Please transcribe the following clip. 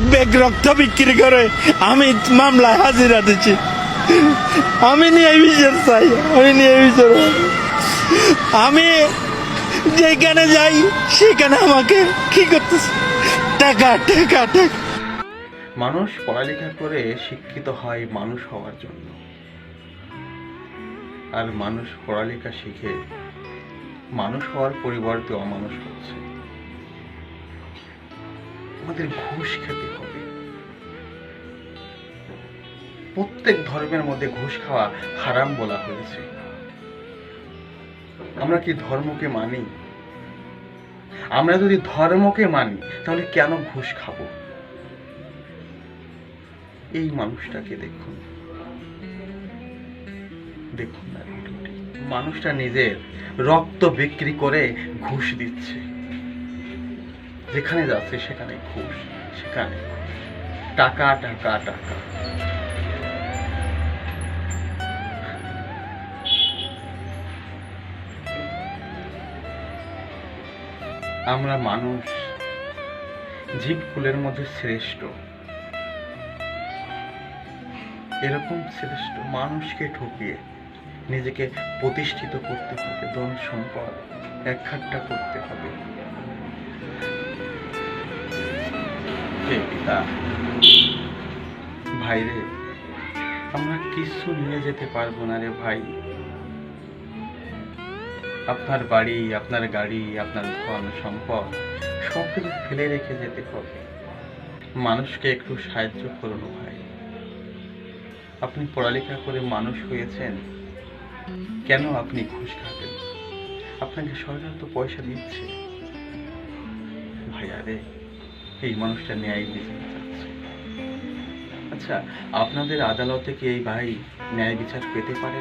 Bag রক্ত বিক্রি করে আমি মামলায় হাজিরা দিচ্ছি। আমি নিয়ে বিচার চাই, আমি নিয়ে বিচার আমি যেখানে যাই, সেখানে আমাকে কি করতেছে? টাকা টাকা টাকা। মানুষ পড়ালেখা করে শিক্ষিত হয় মানুষ হওয়ার জন্য। আর মানুষ পড়ালেখা শিখে মানুষ হওয়ার পরিবর্তে অমানুষ হচ্ছে। আমাদের ঘুষ খেতে হবে। প্রত্যেক ধর্মের মধ্যে ঘুষ খাওয়া হারাম বলা হয়েছে। আমরা কি ধর্মকে মানি? আমরা যদি ধর্মকে মানি, তাহলে কেন ঘুষ খাব? এই মানুষটাকে দেখুন। দেখুন মানুষটা নিজের রক্ত বিক্রি করে ঘুষ দিচ্ছে। যেখানে যাচ্ছে সেখানে ঘুষ সেখানে টাকা টাকা টাকা। আমরা মানুষ, জীব ফুলের মধ্যে শ্রেষ্ঠ। এরকম শ্রেষ্ঠ মানুষকে ঠকিয়ে নিজেকে প্রতিষ্ঠিত করতে হবে, ধন সম্পদ একখাট্টা করতে হবে। পিতা ভাই রে, আমরা কিছু নিয়ে যেতে পারব না রে ভাই। আপনার বাড়ি, আপনার গাড়ি, আপনার ধন, সম্পদ সব কিছু ফেলে রেখে যেতে হবে। মানুষকে একটু সাহায্য করুন ভাই। আপনি পড়ালেখা করে মানুষ হয়েছেন, কেন আপনি ঘুষ খাবেন? আপনাকে সরকার তো পয়সা দিচ্ছে। ভাইয়া রে এই মানুষটা ন্যায় বিচার আচ্ছা আপনাদের আদালতে কি এই ভাই ন্যায় বিচার পেতে পারে